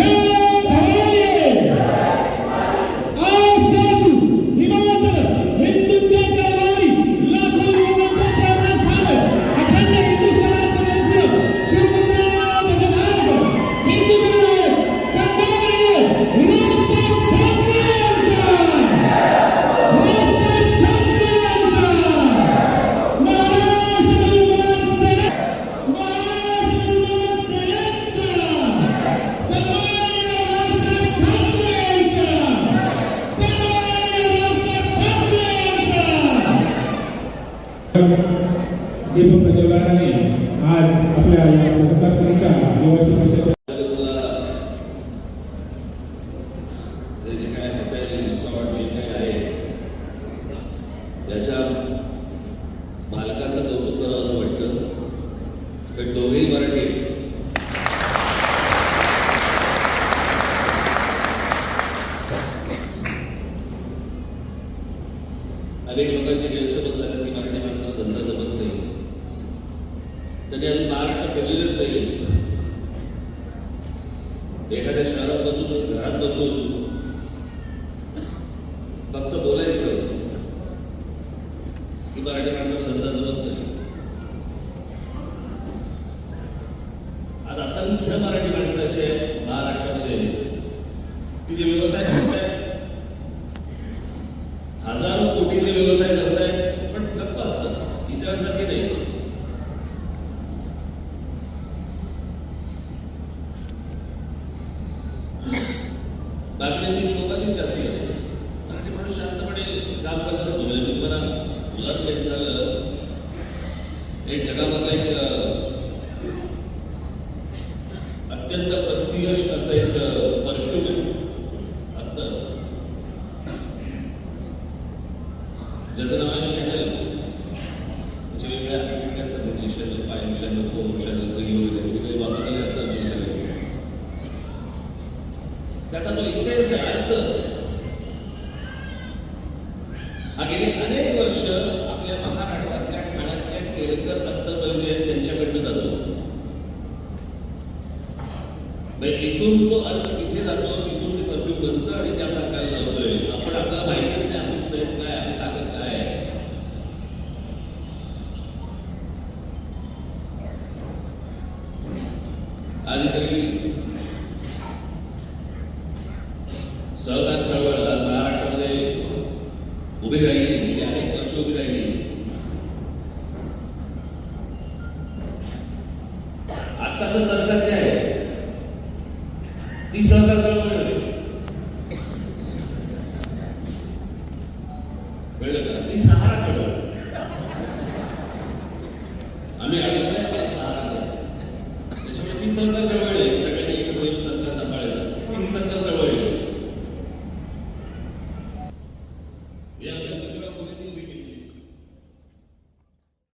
Hey! ते पण प्रज्वलनाने आज आपल्या या सहकार संघाच्या निवासी परिषद काय आहे त्याच्या मालकाचं कौतुक करावं असं वाटतं. कारण दोघेही मराठी आहेत. अनेक लोकांचे गैरसमज झाले की मराठी माणसाला धंदा जमत नाही त्यांनी अजून महाराष्ट्र फिरलेलंच नाही एखाद्या शहरात बसून घरात बसून फक्त बोलायचं की मराठी माणसाला धंदा जमत नाही. आज असंख्य मराठी माणसं असे आहेत महाराष्ट्रामध्ये की जे व्यवसाय करतायत. हजारो बाकीच्यांची शोधाची जास्ती असते. कारण ते माणूस शांतपणे काम करत असतो. म्हणजे मी मला मुलात काहीच झालं एक जगामधला एक अत्यंत प्रतियश असं एक परफ्यूम आहे. अत्तर ज्याचं नाव आहे शॅनल म्हणजे वेगळ्या वेगवेगळ्या सध्याची channel five channel four channel three वगैरे. तुम्ही वापरलेले असतात तुमच्याकडे त्याचा जो इसेन्स आहे अर्थ हा अनेक वर्ष आपल्या महाराष्ट्रातल्या ठाण्यातल्या केळकर अत्तरवले जे आहेत त्यांच्याकडनं जातो. इथून तो अर्थ तिथे जातो तिथून ते परफ्यूम बनतं आणि त्या प्रकारे लावतोय. आपण आपल्याला माहितीच नाही आपली स्ट्रेंथ काय आपली ताकद काय आहे. आज सगळी सहकार चळवळ आज महाराष्ट्रामध्ये उभी राहिली गेली अनेक वर्ष उभी राहिली आत्ताचं सरकार जे आहे ती सहकार चळवळ